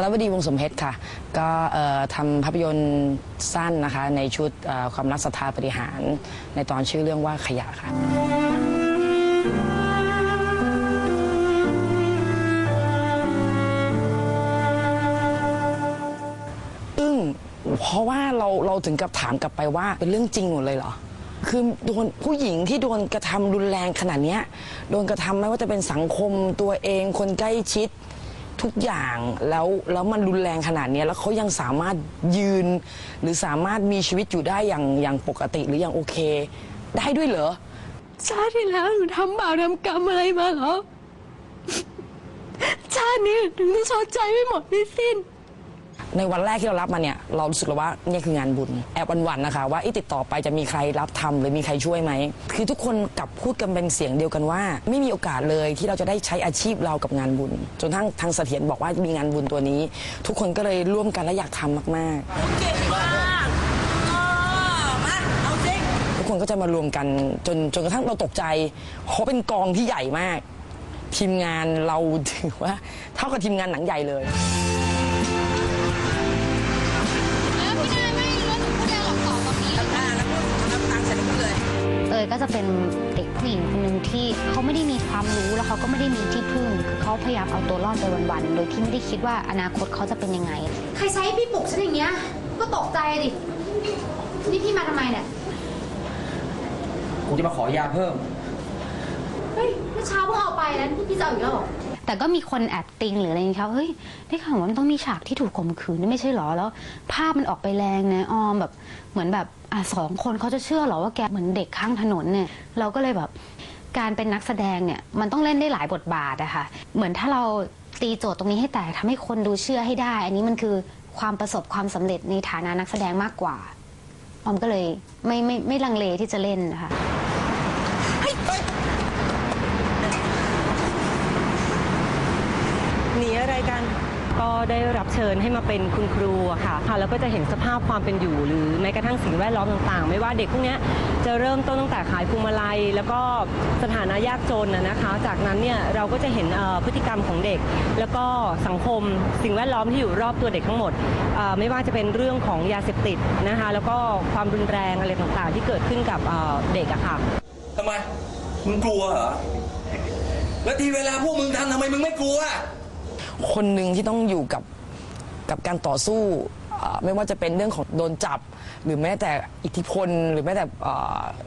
สารวดีวงสมเพชรค่ะ ก็ทำภาพยนตร์สั้นนะคะ ในชุดความรักศรัทธาปฏิหาร ในตอนชื่อเรื่องว่าขยะค่ะอึ้งเพราะว่าเราเราถึงกับถามกลับไปว่าเป็นเรื่องจริงหมดเลยเหรอคือโดนผู้หญิงที่โดนกระทำรุนแรงขนาดเนี้โดนกระทำไม่ว่าจะเป็นสังคมตัวเองคนใกล้ชิด ทุกอย่างแล้วแล้วมันรุนแรงขนาดเนี้ยแล้วเขายังสามารถยืน หรือสามารถมีชีวิตอยู่ได้อย่างอย่างปกติหรืออย่างโอเค ได้ด้วยเหรอชาติที่แล้วหนูทำบาปทำกรรมอะไรมาเหรอ ชาตินี้ถึงต้องชดใช้ไม่หมดไม่สิ้น ในวันแรกที่เรารับมาเนี่ยเรารู้สึกเลยว่าเนี่ยคืองานบุญแอบหวันๆนะคะว่าอติดต่อไปจะมีใครรับทำหรือมีใครช่วยไหมคือทุกคนกลับพูดกันเป็นเสียงเดียวกันว่า ไม่มีโอกาสเลยที่เราจะได้ใช้อาชีพเรากับงานบุญ จนทั้งทางเสถียรบอกว่ามีงานบุญตัวนี้ ทุกคนก็เลยร่วมกันและอยากทำมากๆทุกคนก็จะมารวมกันจนจนกระทั่งเราตกใจเพราะเป็นกองที่ใหญ่มาก ทีมงานเราถือว่าเท่ากับทีมงานหนังใหญ่เลย ยก็จะเป็นเด็กผู้หญิงคนหนึ่งที่เขาไม่ได้มีความรู้แล้วเขาก็ไม่ได้มีที่พึ่งคือเขาพยายามเอาตัวรอดไปวันๆโดยที่ไม่ได้คิดว่าอนาคตเขาจะเป็นยังไง ใครใช้ให้พี่ปลุกฉันอย่างเงี้ย ก็ตกใจดิ นี่พี่มาทำไมเนี่ย กูจะมาขอยาเพิ่ม เฮ้ย เมื่อเช้าเพิ่งเอาไปแล้วพี่จะเอาอีกแล้วเหรอแต่ก็มีคนแอบติงหรืออะไรอย่างเงี้ยครับเฮ้ยได้ข่าวว่ามันต้องมีฉากที่ถูกข่มขืนนี่ไม่ใช่หรอ แล้ว ภาพมันออกไปแรงนะออมแบบเหมือนแบบอะสองคนเขาจะเชื่อเหรอว่าแกเหมือนเด็กข้างถนนเนี่ยเราก็เลยแบบการเป็นนักแสดงเนี่ยมันต้องเล่นได้หลายบทบาทอะค่ะเหมือนถ้าเราตีโจทย์ตรงนี้ให้แตกทำให้คนดูเชื่อให้ได้ อันนี้มันคือความประสบความสำเร็จในฐานะนักแสดงมากกว่าออมก็เลยไม่ไม่ไม่ลังเลที่จะเล่นนะคะ หนีอะไรกัน ก็ ได้รับเชิญให้มาเป็นคุณครูค่ะค่ะ แล้วก็จะเห็นสภาพความเป็นอยู่ หรือแม้กระทั่งสิ่งแวดล้อมต่างๆ ไม่ว่าเด็กพวกเนี้ยจะเริ่มต้นตั้งแต่ขายพวงมาลัย แล้วก็สถานะยากจนนะนะคะ จากนั้นเนี่ยเราก็จะเห็นเอ่อพฤติกรรมของเด็ก แล้วก็สังคมสิ่งแวดล้อมที่อยู่รอบตัวเด็กทั้งหมดเอ่อไม่ว่าจะเป็นเรื่องของยาเสพติดนะคะแล้วก็ความรุนแรงอะไรต่างๆ ที่เกิดขึ้นกับเอ่อเด็กอะค่ะ ทำไม มึงกลัวเหรอ แล้วทีเวลาพวกมึงทำทำไมมึงไม่กลัว คนหนึ่งที่ต้องอยู่กับกับการต่อสู้ไม่ว่าจะเป็นเรื่องของโดนจับ หรือแม้แต่อิทธิพล หรือแม้แต่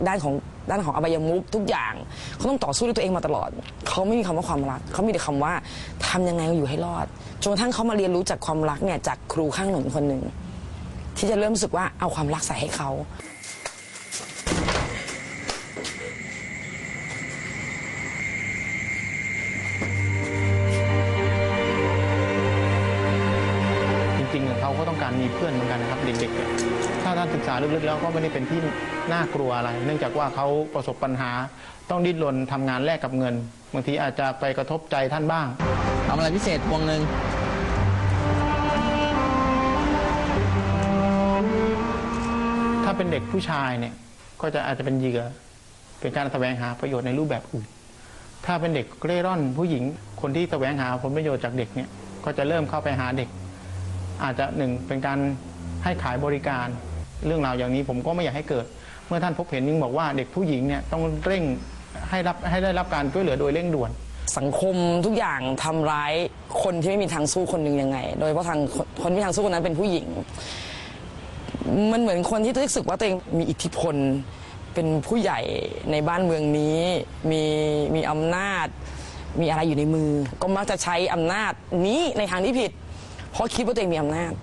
ด้านของด้านของอบายมุขทุกอย่าง เขาต้องต่อสู้ด้วยตัวเองมาตลอด เขาไม่มีคำว่าความรัก เขามีแต่คำว่าทำยังไงอยู่ให้รอดจนกระทั่งเขามาเรียนรู้จากความรักเนี่ยจากครูข้างถนนคนหนึ่งที่จะเริ่มรู้สึกว่าเอาความรักใส่ให้เขาาก็ต้องการมีเพื่อนเหมือนกันนะครับเด็กๆถ้าท่านศึกษาลึกๆแล้วก็ไม่ได้เป็นที่น่ากลัวอะไร เนื่องจากว่าเขาประสบปัญหา ต้องดิ้นรนทำงานแลกกับเงินบางทีอาจจะไปกระทบใจท่านบ้างทำอะไรพิเศษพวงหนึ่งถ้าเป็นเด็กผู้ชายเนี่ยก็จะอาจจะเป็นเหยื่อเป็นการแสวงหาประโยชน์ในรูปแบบอื่น ถ้าเป็นเด็กเร่ร่อนผู้หญิง คนที่แสวงหาผลประโยชน์จากเด็กเนี่ยก็จะเริ่มเข้าไปหาเด็ก อาจจะหนึ่งเป็นการให้ขายบริการ เรื่องราวอย่างนี้ผมก็ไม่อยากให้เกิด เมื่อท่านพบเห็นยิ่งบอกว่าเด็กผู้หญิงเนี่ยต้องเร่งให้รับให้ได้รับการช่วยเหลือโดยเร่งด่วน สังคมทุกอย่างทำร้ายคนที่ไม่มีทางสู้คนหนึ่งยังไง โดยเฉพาะทางคนคนที่มีทางสู้คนนั้นเป็นผู้หญิง มันเหมือนคนที่รู้สึกว่าตัวเองมีอิทธิพลเป็นผู้ใหญ่ในบ้านเมืองนี้มีมีอำนาจ มีอะไรอยู่ในมือ ก็มักจะใช้อำนาจนี้ในทางที่ผิด เพราะคิดว่าตัวเองมีอำนาจ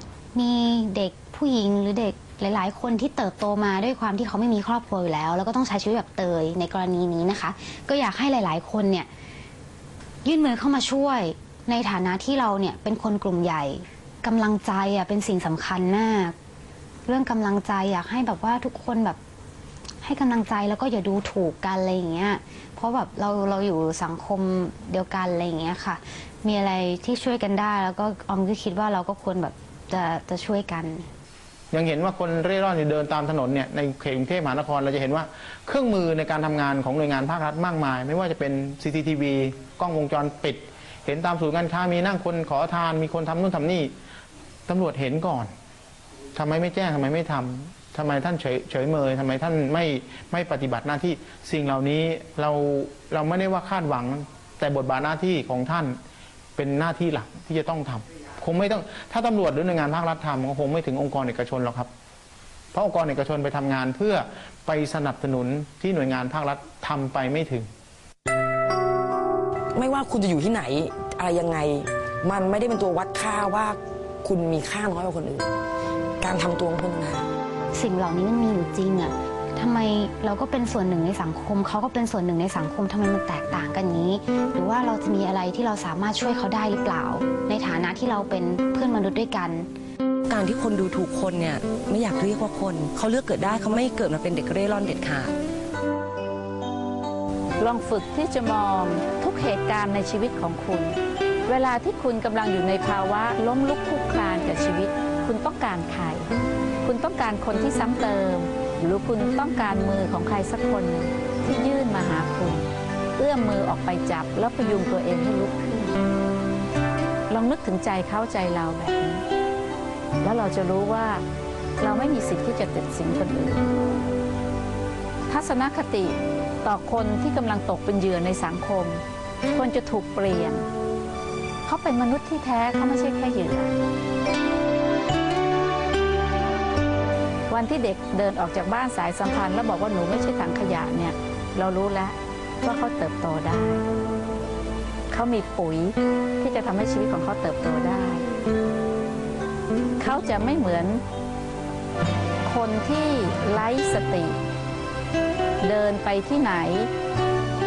มีเด็กผู้หญิงหรือเด็กหลาย ๆ คนที่เติบโตมาด้วยความที่เขาไม่มีครอบครัวอยู่แล้ว แล้วก็ต้องใช้ชีวิตแบบเตยในกรณีนี้นะคะ ก็อยากให้หลาย ๆ คนเนี่ยยื่นมือเข้ามาช่วย ในฐานะที่เราเนี่ยเป็นคนกลุ่มใหญ่กำลังใจอะเป็นสิ่งสำคัญมาก เรื่องกำลังใจอยากให้แบบว่าทุกคนแบบ ให้กำลังใจแล้วก็อย่าดูถูกกันอะไรอย่างเงี้ยเพราะแบบเราเราอยู่สังคมเดียวกันอะไรอย่างเงี้ยค่ะ มีอะไรที่ช่วยกันได้ แล้วก็ออมก็คิดว่าเราก็ควรแบบจะจะช่วยกัน ยังเห็นว่าคนเร่ร่อนเดินตามถนนเนี่ยในเขตกรุงเทพมหานครเราจะเห็นว่าเครื่องมือในการทำงานของหน่วยงานภาครัฐมากมาย ไม่ว่าจะเป็น CCTV กล้องวงจรปิด เห็นตามศูนย์การค้ามีนั่งคนขอทานมีคนทำนู่นทำนี่ตำรวจเห็นก่อนทำไมไม่แจ้งทำไมไม่ทำ ทำไมท่านเฉยเฉยเมยทำไมท่านไม่ไม่ปฏิบัติหน้าที่สิ่งเหล่านี้เราเราไม่ได้ว่าคาดหวัง แต่บทบาทหน้าที่ของท่านเป็นหน้าที่หลักที่จะต้องทำคงไม่ต้องถ้าตำรวจหรือหน่วยงานภาครัฐทำก็คงไม่ถึงองค์กรเอกชนหรอกครับ เพราะองค์กรเอกชนไปทำงานเพื่อไปสนับสนุนที่หน่วยงานภาครัฐทำไปไม่ถึง ไม่ว่าคุณจะอยู่ที่ไหนอะไรยังไง มันไม่ได้เป็นตัววัดค่าว่าคุณมีค่าน้อยกว่าคนอื่นการทำตัวของคุณต่างหาก สิ่งเหล่านี้มันมีอยู่จริงอะทำไมเราก็เป็นส่วนหนึ่งในสังคม เขาก็เป็นส่วนหนึ่งในสังคมทำไมมันแตกต่างกันอย่างนี้ หรือว่าเราจะมีอะไรที่เราสามารถช่วยเขาได้หรือเปล่า ในฐานะที่เราเป็นเพื่อนมนุษย์ด้วยกัน การที่คนดูถูกคนเนี่ยไม่อยากเรียกว่าคน เขาเลือกเกิดได้เขาไม่เกิดมาเป็นเด็กเร่ร่อนเด็ดขาดลองฝึกที่จะมองทุกเหตุการณ์ในชีวิตของคุณ เวลาที่คุณกำลังอยู่ในภาวะล้มลุกคลุกคลานกับชีวิต คุณต้องการใคร คุณต้องการคนที่ซ้ำเติม หรือคุณต้องการมือของใครสักคนที่ยื่นมาหาคุณ เอื้อมมือออกไปจับแล้วพยุงตัวเองให้ลุกขึ้น ลองนึกถึงใจเขาใจเราแบบนี้ แล้วเราจะรู้ว่าเราไม่มีสิทธิ์ที่จะติดสินคนอื่น ทัศนคติต่อคนที่กำลังตกเป็นเหยื่อในสังคม ควรจะถูกเปลี่ยน เขาเป็นมนุษย์ที่แท้เขาไม่ใช่แค่เหยื่อ วันที่เด็กเดินออกจากบ้านสายสัมพันธ์ แล้วบอกว่าหนูไม่ใช่ถังขยะเนี่ย เรารู้แล้วว่าเขาเติบโตได้ เขามีปุ๋ยที่จะทำให้ชีวิตของเขาเติบโตได้ เขาจะไม่เหมือนคนที่ไร้สติ เดินไปที่ไหน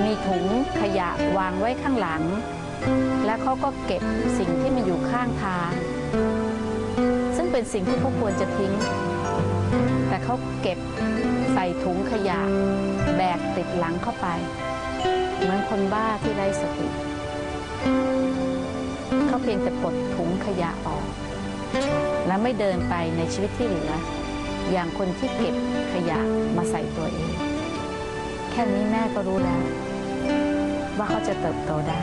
มีถุงขยะวางไว้ข้างหลัง และเขาก็เก็บสิ่งที่มันอยู่ข้างทาง ซึ่งเป็นสิ่งที่เขาควรจะทิ้ง แต่เขาเก็บใส่ถุงขยะ แบกติดหลังเข้าไป เหมือนคนบ้าที่ไร้สติเขาเพียงแต่ปลดถุงขยะออก และไม่เดินไปในชีวิตที่เหลือ อย่างคนที่เก็บขยะมาใส่ตัวเอง แค่นี้แม่ก็รู้แล้ว ว่าเขาจะเติบโตได้